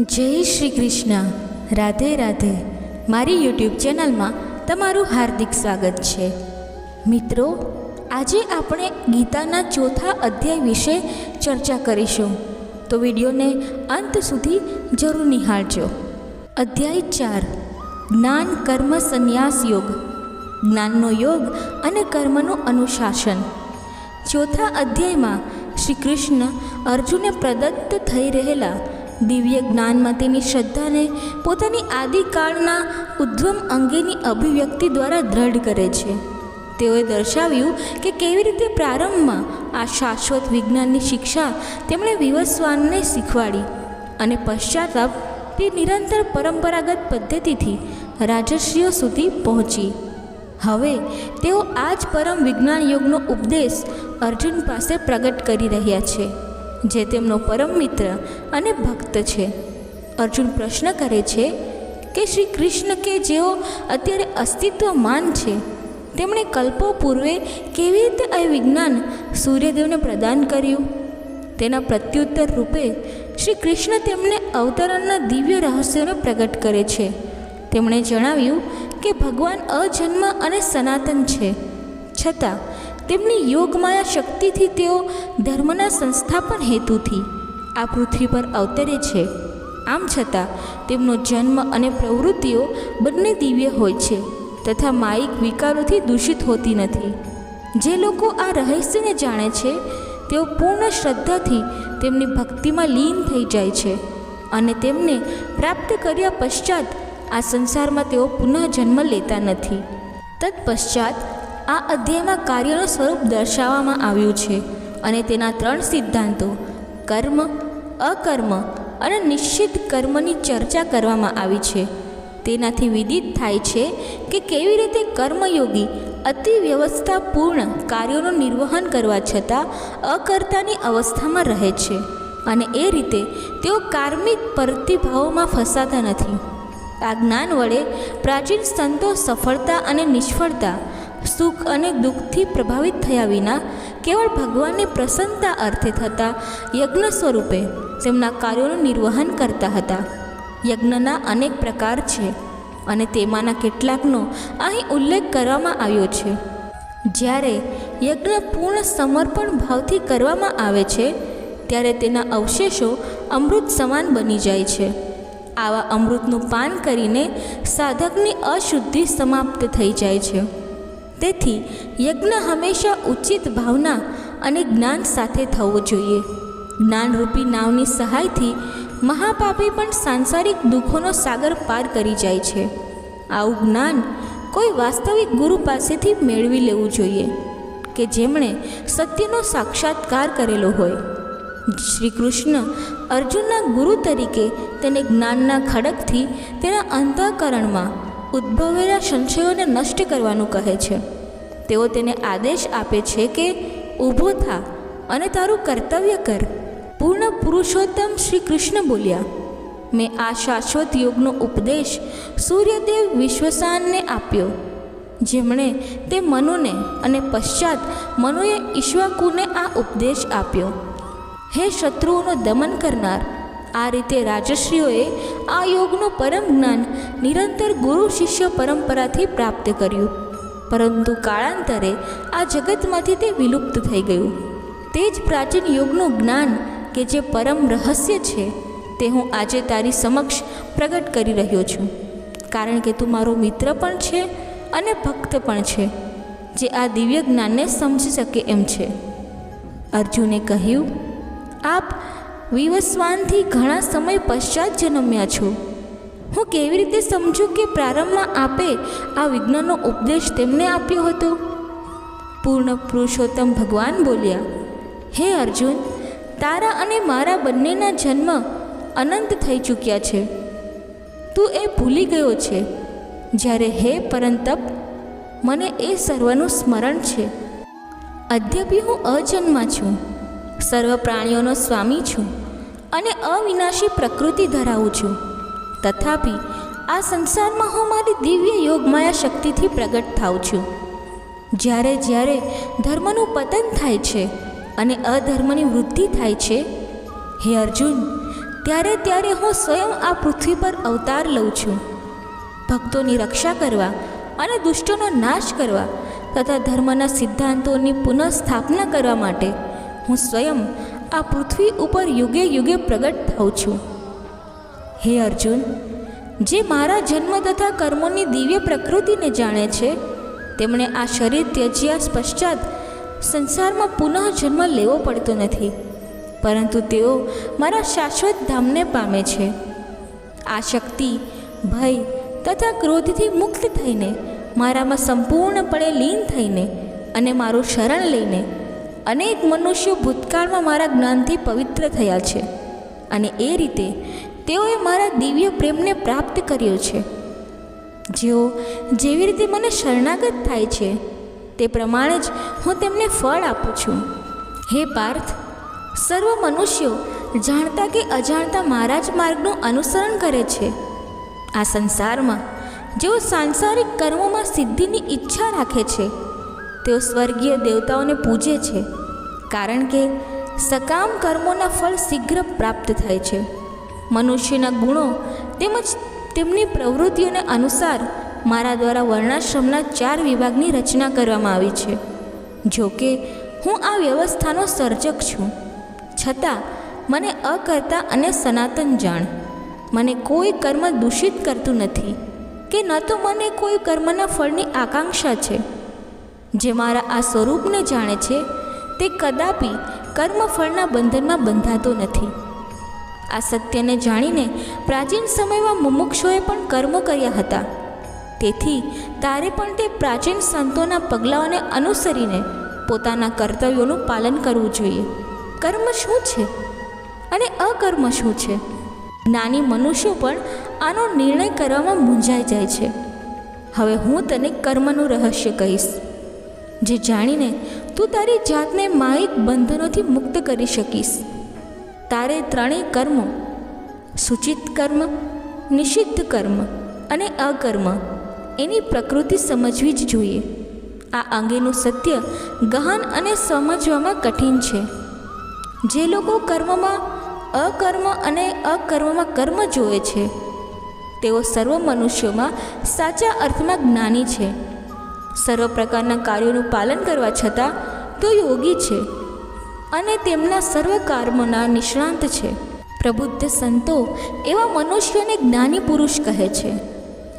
જય શ્રી કૃષ્ણ. રાધે રાધે. મારી યુટ્યુબ ચેનલમાં તમારું હાર્દિક સ્વાગત છે. મિત્રો, આજે આપણે ગીતાના ચોથા અધ્યાય વિશે ચર્ચા કરીશું. તો વિડીયોને અંત સુધી જરૂર નિહાળજો. અધ્યાય ચાર. જ્ઞાન કર્મ સંન્યાસ યોગ. જ્ઞાનનો યોગ અને કર્મનું અનુશાસન. ચોથા અધ્યાયમાં શ્રી કૃષ્ણ અર્જુને પ્રદત્ત થઈ રહેલા દિવ્ય જ્ઞાનમાં તેની શ્રદ્ધાને પોતાની આદિકાળના ઉદ્ધમ અંગેની અભિવ્યક્તિ દ્વારા દ્રઢ કરે છે. તેઓએ દર્શાવ્યું કે કેવી રીતે પ્રારંભમાં આ શાશ્વત વિજ્ઞાનની શિક્ષા તેમણે વિવસ્વાનને શીખવાડી અને પશ્ચાતાપ તે નિરંતર પરંપરાગત પદ્ધતિથી રાજશ્રીઓ સુધી પહોંચી. હવે તેઓ આ જ પરમ વિજ્ઞાન યોગનો ઉપદેશ અર્જુન પાસે પ્રગટ કરી રહ્યા છે. જે તેમનો પરમ મિત્ર અને ભક્ત છે. અર્જુન પ્રશ્ન કરે છે કે શ્રી કૃષ્ણ કે જેઓ અત્યારે અસ્તિત્વમાન છે, તેમણે કલ્પો પૂર્વે કેવી રીતે આ વિજ્ઞાન સૂર્યદેવને પ્રદાન કર્યું? તેના પ્રત્યુત્તર રૂપે શ્રી કૃષ્ણ તેમને અવતરણના દિવ્ય રહસ્યોને પ્રગટ કરે છે. તેમણે જણાવ્યું કે ભગવાન અજન્મ અને સનાતન છે. છતાં તેમની યોગમાયા શક્તિથી તેઓ ધર્મના સંસ્થાપન હેતુથી આ પૃથ્વી પર અવતરે છે. આમ છતાં, તેમનો જન્મ અને પ્રવૃત્તિઓ બંને દિવ્ય હોય છે તથા માયિક વિકારોથી દૂષિત હોતી નથી. જે લોકો આ રહસ્યને જાણે છે, તેઓ પૂર્ણ શ્રદ્ધાથી તેમની ભક્તિમાં લીન થઈ જાય છે અને તેમને પ્રાપ્ત કર્યા પશ્ચાત આ સંસારમાં તેઓ પુનઃ જન્મ લેતા નથી. તત્પશ્ચાત આ અધ્યાયમાં કાર્યનું સ્વરૂપ દર્શાવવામાં આવ્યું છે અને તેના ત્રણ સિદ્ધાંતો, કર્મ, અકર્મ અને નિશ્ચિત કર્મની ચર્ચા કરવામાં આવી છે. તેનાથી વિદિત થાય છે કે કેવી રીતે કર્મયોગી અતિ વ્યવસ્થાપૂર્ણ કાર્યોનું નિર્વહન કરવા છતાં અકર્તાની અવસ્થામાં રહે છે અને એ રીતે તેઓ કાર્મિક પ્રતિભાવોમાં ફસાતા નથી. આ જ્ઞાન વડે પ્રાચીન સંતો સફળતા અને નિષ્ફળતા સુખ અને દુઃખથી પ્રભાવિત થયા વિના કેવળ ભગવાનની પ્રસન્નતા અર્થે થતા યજ્ઞ સ્વરૂપે તેમના કાર્યોનું નિર્વહન કરતા હતા. યજ્ઞના અનેક પ્રકાર છે અને તેમાંના કેટલાકનો અહીં ઉલ્લેખ કરવામાં આવ્યો છે. જ્યારે યજ્ઞ પૂર્ણ સમર્પણ ભાવથી કરવામાં આવે છે, ત્યારે તેના અવશેષો અમૃત સમાન બની જાય છે. આવા અમૃતનું પાન કરીને સાધકની અશુદ્ધિ સમાપ્ત થઈ જાય છે. તેથી યજ્ઞ હંમેશા ઉચિત ભાવના અને જ્ઞાન સાથે થવો જોઈએ. જ્ઞાનરૂપી નાવની સહાયથી મહાપાપી પણ સાંસારિક દુઃખોનો સાગર પાર કરી જાય છે. આવું જ્ઞાન કોઈ વાસ્તવિક ગુરુ પાસેથી મેળવી લેવું જોઈએ કે જેમણે સત્યનો સાક્ષાત્કાર કરેલો હોય. શ્રી કૃષ્ણ અર્જુનના ગુરુ તરીકે તેને જ્ઞાનના ખડકથી તેના અંતઃકરણમાં ઉદ્ભવેલા સંશયોને નષ્ટ કરવાનું કહે છે. તેઓ તેને આદેશ આપે છે કે, ઊભો થા અને તારું કર્તવ્ય કર. પૂર્ણ પુરુષોત્તમ શ્રી કૃષ્ણ બોલ્યા, મેં આ શાશ્વત યોગનો ઉપદેશ સૂર્યદેવ વિશ્વસાનને આપ્યો. જેમણે તે મનુને અને પશ્ચાત મનુએ ઈશ્વાકુને આ ઉપદેશ આપ્યો. હે શત્રુઓનો દમન કરનાર, આ રીતે રાજશ્રીઓએ આ યોગનું પરમ જ્ઞાન નિરંતર ગુરુ શિષ્ય પરંપરાથી પ્રાપ્ત કર્યું. પરંતુ કાળાંતરે આ જગતમાંથી તે વિલુપ્ત થઈ ગયું. તે જ પ્રાચીન યોગનું જ્ઞાન કે જે પરમ રહસ્ય છે, તે હું આજે તારી સમક્ષ પ્રગટ કરી રહ્યો છું. કારણ કે તું મારો મિત્ર પણ છે અને ભક્ત પણ છે, જે આ દિવ્ય જ્ઞાનને સમજી શકે એમ છે. અર્જુને કહ્યું, આપ વિવસ્વાનથી ઘણા સમય પશ્ચાત જન્મ્યા છો. હું કેવી રીતે સમજું કે પ્રારંભમાં આપે આ વિજ્ઞાનનો ઉપદેશ તેમને આપ્યો હતો? પૂર્ણ પુરુષોત્તમ ભગવાન બોલ્યા, હે અર્જુન, તારા અને મારા બંનેના જન્મ અનંત થઈ ચૂક્યા છે. તું એ ભૂલી ગયો છે. જ્યારે હે પરંતપ મને એ સર્વનું સ્મરણ છે. અદ્યપી હું અજન્મા છું. સર્વ પ્રાણીઓનો સ્વામી છું અને અવિનાશી પ્રકૃતિ ધરાવું છું. તથાપિ આ સંસારમાં હું મારી દિવ્ય યોગમાયા શક્તિથી પ્રગટ થાઉં છું. જ્યારે જ્યારે ધર્મનું પતન થાય છે અને અધર્મની વૃદ્ધિ થાય છે, હે અર્જુન, ત્યારે ત્યારે હું સ્વયં આ પૃથ્વી પર અવતાર લઉં છું. ભક્તોની રક્ષા કરવા અને દુષ્ટોનો નાશ કરવા તથા ધર્મના સિદ્ધાંતોની પુનઃસ્થાપના કરવા માટે હું સ્વયં આ પૃથ્વી ઉપર યુગે યુગે પ્રગટ થાઉં છું. હે અર્જુન, જે મારા જન્મ તથા કર્મોની દિવ્ય પ્રકૃતિને જાણે છે, તેમણે આ શરીર ત્યજ્યા પશ્ચાત સંસારમાં પુનઃ જન્મ લેવો પડતો નથી, પરંતુ તેઓ મારા શાશ્વત ધામને પામે છે. આ શક્તિ, ભય તથા ક્રોધથી મુક્ત થઈને, મારામાં સંપૂર્ણપણે લીન થઈને અને મારું શરણ લઈને અનેક મનુષ્યો ભૂતકાળમાં મારા જ્ઞાનથી પવિત્ર થયા છે અને એ રીતે તેઓએ મારા દિવ્ય પ્રેમને પ્રાપ્ત કર્યો છે. જેઓ જેવી રીતે મને શરણાગત થાય છે, તે પ્રમાણે જ હું તેમને ફળ આપું છું. હે પાર્થ, સર્વ મનુષ્યો જાણતા કે અજાણતા મારા જ માર્ગનું અનુસરણ કરે છે. આ સંસારમાં જેઓ સાંસારિક કર્મોમાં સિદ્ધિની ઈચ્છા રાખે છે, તેઓ સ્વર્ગીય દેવતાઓને પૂજે છે, કારણ કે સકામ કર્મોના ફળ શીઘ્ર પ્રાપ્ત થાય છે. મનુષ્યના ગુણો તેમજ તેમની પ્રવૃત્તિઓને અનુસાર મારા દ્વારા વર્ણાશ્રમના ચાર વિભાગની રચના કરવામાં આવી છે. જો કે, હું આ વ્યવસ્થાનો સર્જક છું. છતાં, મને અકર્તા અને સનાતન જાણ. મને કોઈ કર્મ દૂષિત કરતું નથી કે ન તો મને કોઈ કર્મના ફળની આકાંક્ષા છે. જે મારા આ સ્વરૂપને જાણે છે, તે કદાપી કર્મફળના બંધનમાં બંધાતો નથી. આ સત્યને જાણીને પ્રાચીન સમયમાં મુમુક્ષોએ પણ કર્મો કર્યા હતા. તેથી તારે પણ તે પ્રાચીન સંતોના પગલાઓને અનુસરીને પોતાના કર્તવ્યોનું પાલન કરવું જોઈએ. કર્મ શું છે? અને અકર્મ શું છે? નાની મનુષ્યો પણ આનો નિર્ણય કરવામાં મૂંઝાઈ જાય છે. હવે હું તને કર્મનું રહસ્ય કહીશ, જે જાણીને તું તારી જાતને માયિક બંધનોથી મુક્ત કરી શકીશ. તારે ત્રણેય કર્મો, સૂચિત કર્મ, નિષિદ્ધ કર્મ અને અકર્મ, એની પ્રકૃતિ સમજવી જ જોઈએ. આ અંગેનું સત્ય ગહન અને સમજવામાં કઠિન છે. જે લોકો કર્મમાં અકર્મ અને અકર્મમાં કર્મ જોવે છે, તેઓ સર્વ મનુષ્યોમાં સાચા અર્થમાં જ્ઞાની છે. સર્વ પ્રકારના કાર્યોનું પાલન કરવા છતાં, તો યોગી છે. અને તેમના સર્વ કર્મોના નિષ્ણાંત છે. પ્રબુદ્ધ સંતો એવા મનુષ્યોને જ્ઞાની પુરુષ કહે છે,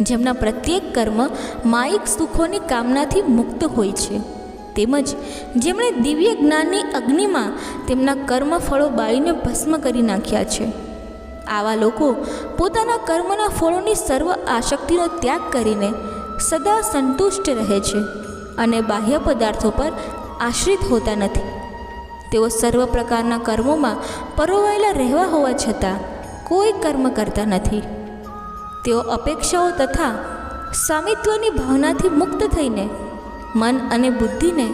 જેમના પ્રત્યેક કર્મ માયિક સુખોની કામનાથી મુક્ત હોય છે. તેમજ જેમણે દિવ્ય જ્ઞાનની અગ્નિમાં તેમના કર્મ ફળો બાળીને ભસ્મ કરી નાખ્યા છે. આવા લોકો પોતાના કર્મના ફળોની સર્વ આસક્તિનો ત્યાગ કરીને સદા સંતુષ્ટ રહે છે અને બાહ્ય પદાર્થો પર આશ્રિત હોતા નથી. તેઓ સર્વ પ્રકારના કર્મોમાં પરોવાયેલા રહેવા હોવા છતાં કોઈ કર્મ કરતા નથી. તેઓ અપેક્ષાઓ તથા સ્વામિત્વની ભાવનાથી મુક્ત થઈને, મન અને બુદ્ધિને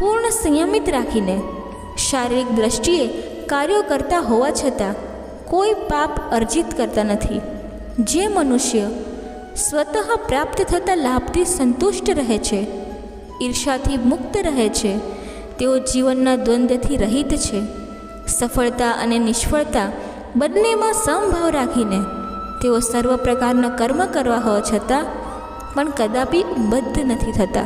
પૂર્ણ સંયમિત રાખીને શારીરિક દ્રષ્ટિએ કાર્યો કરતા હોવા છતાં કોઈ પાપ અર્જિત કરતા નથી. જે મનુષ્ય સ્વતઃ પ્રાપ્ત થતા લાભથી સંતુષ્ટ રહે છે ઈર્ષાથી મુક્ત રહે છે તેઓ જીવનના દ્વંદ્વથી રહિત છે. સફળતા અને નિષ્ફળતા બંનેમાં સમભાવ રાખીને તેઓ સર્વ પ્રકારના કર્મ કરવા હોવા છતાં પણ કદાપી બદ્ધ નથી થતા.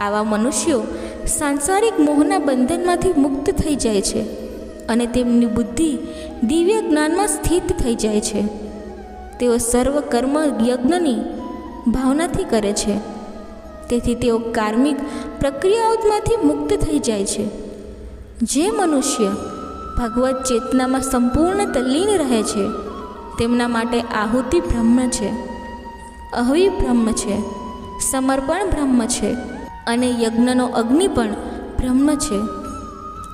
આવા મનુષ્યો સાંસારિક મોહના બંધનમાંથી મુક્ત થઈ જાય છે અને તેમની બુદ્ધિ દિવ્ય જ્ઞાનમાં સ્થિત થઈ જાય છે. તેઓ સર્વ કર્મ યજ્ઞની ભાવનાથી કરે છે. તેથી તેઓ કાર્મિક પ્રક્રિયાઓમાંથી મુક્ત થઈ જાય છે. જે મનુષ્ય ભગવત ચેતનામાં સંપૂર્ણ તલ્લીન રહે છે, તેમના માટે આહુતિ બ્રહ્મ છે, અહવિ બ્રહ્મ છે, સમર્પણ બ્રહ્મ છે અને યજ્ઞનો અગ્નિ પણ બ્રહ્મ છે.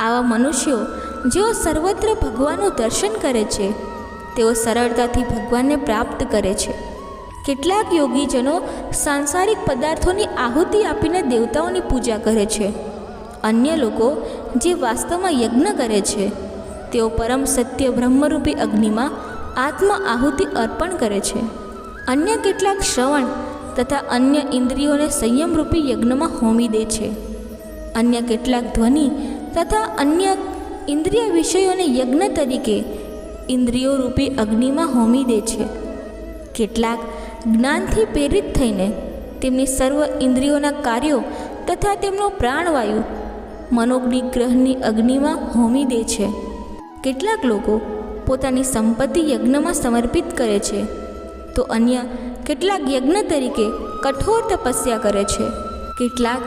આવા મનુષ્યો જેઓ સર્વત્ર ભગવાનનું દર્શન કરે છે, તેઓ સરળતાથી ભગવાનને પ્રાપ્ત કરે છે. કેટલાક યોગીજનો સાંસારિક પદાર્થોની આહુતિ આપીને દેવતાઓની પૂજા કરે છે. અન્ય લોકો જે વાસ્તવમાં યજ્ઞ કરે છે, તેઓ પરમ સત્ય બ્રહ્મરૂપી અગ્નિમાં આત્મ આહુતિ અર્પણ કરે છે. અન્ય કેટલાક શ્રવણ તથા અન્ય ઇન્દ્રિયોને સંયમરૂપી યજ્ઞમાં હોમી દે છે. અન્ય કેટલાક ધ્વનિ તથા અન્ય ઇન્દ્રિય વિષયોને યજ્ઞ તરીકે ઇન્દ્રિયો રૂપી અગ્નિમાં હોમી દે છે. કેટલાક જ્ઞાનથી પ્રેરિત થઈને તેમની સર્વ ઇન્દ્રિયોના કાર્યો તથા તેમનો પ્રાણવાયુ મનોગ્નિગ્રહની અગ્નિમાં હોમી દે છે. કેટલાક લોકો પોતાની સંપત્તિ યજ્ઞમાં સમર્પિત કરે છે. તો અન્ય કેટલાક યજ્ઞ તરીકે કઠોર તપસ્યા કરે છે. કેટલાક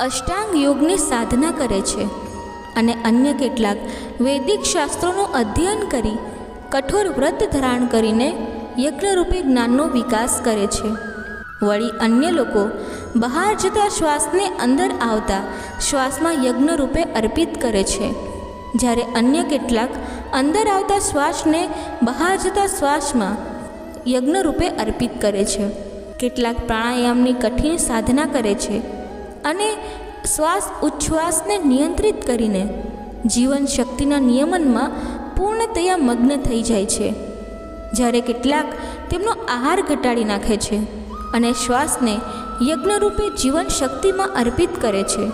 અષ્ટાંગ યોગની સાધના કરે છે અને અન્ય કેટલાક વૈદિક શાસ્ત્રોનું અધ્યયન કરી કઠોર વ્રત ધારણ કરીને યજ્ઞરૂપે જ્ઞાનનો વિકાસ કરે છે. વળી અન્ય લોકો બહાર જતા શ્વાસને અંદર આવતા શ્વાસમાં યજ્ઞ રૂપે અર્પિત કરે છે. જ્યારે અન્ય કેટલાક અંદર આવતા શ્વાસને બહાર જતા શ્વાસમાં યજ્ઞ રૂપે અર્પિત કરે છે. કેટલાક પ્રાણાયામની કઠિન સાધના કરે છે અને શ્વાસ ઉચ્છ્વાસને નિયંત્રિત કરીને જીવન શક્તિના નિયમનમાં પૂર્ણતયા મગ્ન થઈ જાય છે. જ્યારે કેટલાક તેમનો આહાર ઘટાડી નાખે છે અને શ્વાસને યજ્ઞરૂપે જીવન શક્તિમાં અર્પિત કરે છે.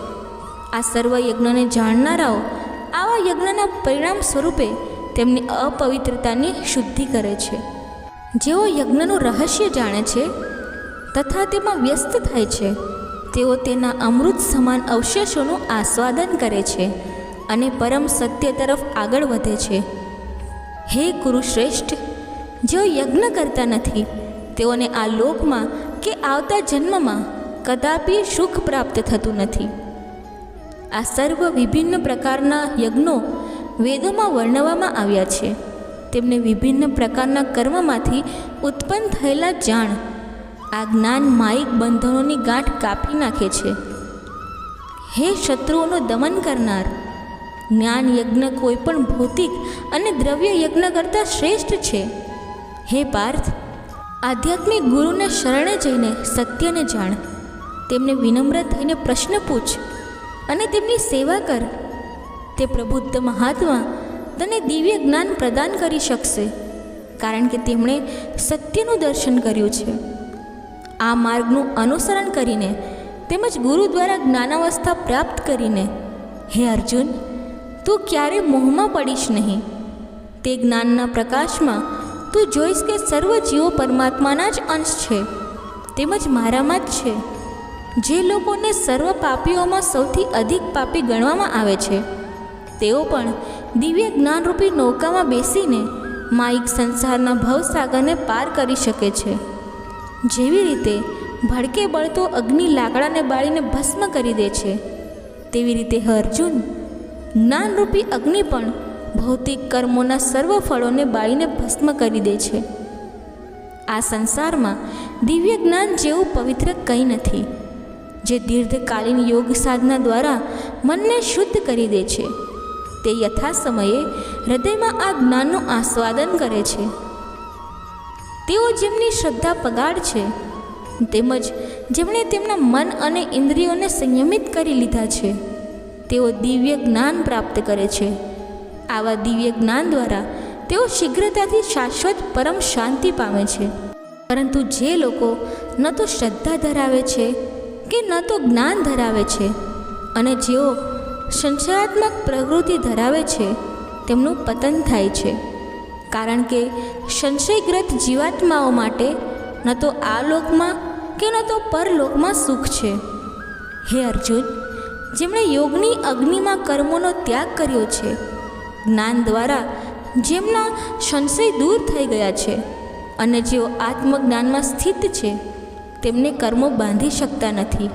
આ સર્વ યજ્ઞને જાણનારાઓ આવા યજ્ઞના પરિણામ સ્વરૂપે તેમની અપવિત્રતાની શુદ્ધિ કરે છે. જેઓ યજ્ઞનું રહસ્ય જાણે છે તથા તેમાં વ્યસ્ત થાય છે, તેઓ તેના અમૃત સમાન અવશેષોનું આસ્વાદન કરે છે અને પરમ સત્ય તરફ આગળ વધે છે. હે કુરુશ્રેષ્ઠ જેઓ યજ્ઞ કરતા નથી, તેઓને આ લોકમાં કે આવતા જન્મમાં કદાપી સુખ પ્રાપ્ત થતું નથી. આ સર્વ વિભિન્ન પ્રકારના યજ્ઞો વેદોમાં વર્ણવવામાં આવ્યા છે. તેમને વિભિન્ન પ્રકારના કર્મમાંથી ઉત્પન્ન થયેલા જાણ આ જ્ઞાન માયિક બંધનોની ગાંઠ કાપી નાખે છે. હે શત્રુઓનું દમન કરનાર, જ્ઞાન યજ્ઞ કોઈ પણ ભૌતિક અને દ્રવ્ય યજ્ઞ કરતાં શ્રેષ્ઠ છે. હે પાર્થ, આધ્યાત્મિક ગુરુને શરણે જઈને સત્યને જાણ. તેમને વિનમ્ર થઈને પ્રશ્ન પૂછ અને તેમની સેવા કર. તે પ્રબુદ્ધ મહાત્મા તને દિવ્ય જ્ઞાન પ્રદાન કરી શકશે, કારણ કે તેમણે સત્યનું દર્શન કર્યું છે. આ માર્ગનું અનુસરણ કરીને તેમજ ગુરુ દ્વારા જ્ઞાનાવસ્થા પ્રાપ્ત કરીને, હે અર્જુન, તું ક્યારે મોહમાં પડીશ નહીં. તે જ્ઞાનના પ્રકાશમાં તું જોઈશ કે સર્વ જીવો પરમાત્માના જ અંશ છે. તેમજ મારામાં જ છે. જે લોકોને સર્વ પાપીઓમાં સૌથી અધિક પાપી ગણવામાં આવે છે. તેઓ પણ દિવ્ય જ્ઞાનરૂપી નૌકામાં બેસીને માઇક સંસારના ભવસાગરને પાર કરી શકે છે. જેવી રીતે ભડકે બળતો અગ્નિ લાકડાને બાળીને ભસ્મ કરી દે છે, તેવી રીતે હર્જુન જ્ઞાનરૂપી અગ્નિ પણ ભૌતિક કર્મોના સર્વ ફળોને બાળીને ભસ્મ કરી દે છે. આ સંસારમાં દિવ્ય જ્ઞાન જેવું પવિત્ર કંઈ નથી, જે દીર્ઘકાલીન યોગ સાધના દ્વારા મનને શુદ્ધ કરી દે છે. તે યથા સમયે હૃદયમાં આ જ્ઞાનનું આસ્વાદન કરે છે. તેઓ જેમની શ્રદ્ધા પગાડ છે, તેમજ જેમણે તેમના મન અને ઇન્દ્રિયોને સંયમિત કરી લીધા છે, તેઓ દિવ્ય જ્ઞાન પ્રાપ્ત કરે છે. આવા દિવ્ય જ્ઞાન દ્વારા તેઓ શીઘ્રતાથી શાશ્વત પરમ શાંતિ પામે છે. પરંતુ જે લોકો ન તો શ્રદ્ધા ધરાવે છે કે ન તો જ્ઞાન ધરાવે છે અને જેઓ સંશયાત્મક પ્રવૃત્તિ ધરાવે છે, તેમનું પતન થાય છે. કારણ કે સંશયગ્રસ્ત જીવાત્માઓ માટે ન તો આ લોકમાં કે ન તો પરલોકમાં સુખ છે. હે અર્જુન, જેમણે યોગની અગ્નિમાં કર્મોનો ત્યાગ કર્યો છે જ્ઞાન દ્વારા જેમના સંશય દૂર થઈ ગયા છે અને જેઓ આત્મજ્ઞાનમાં સ્થિત છે, તેમને કર્મો બાંધી શકતા નથી.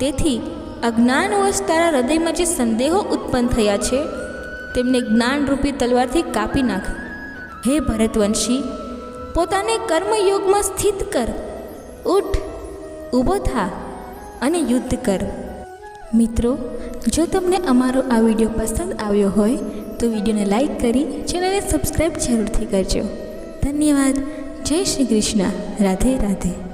તેથી અજ્ઞાનવશ તારા હૃદયમાં જે સંદેહો ઉત્પન્ન થયા છે, તેમને જ્ઞાનરૂપી તલવારથી કાપી નાખ. હે ભરતવંશી, પોતાને કર્મયોગમાં સ્થિત કર. ઉઠ, ઊભો થા અને યુદ્ધ કર. મિત્રો, જો તમને અમારો આ વીડિયો પસંદ આવ્યો હોય તો વિડીયોને લાઇક કરી ચેનલને સબસ્ક્રાઈબ જરૂરથી કરજો. ધન્યવાદ. જય શ્રી કૃષ્ણ. રાધે રાધે.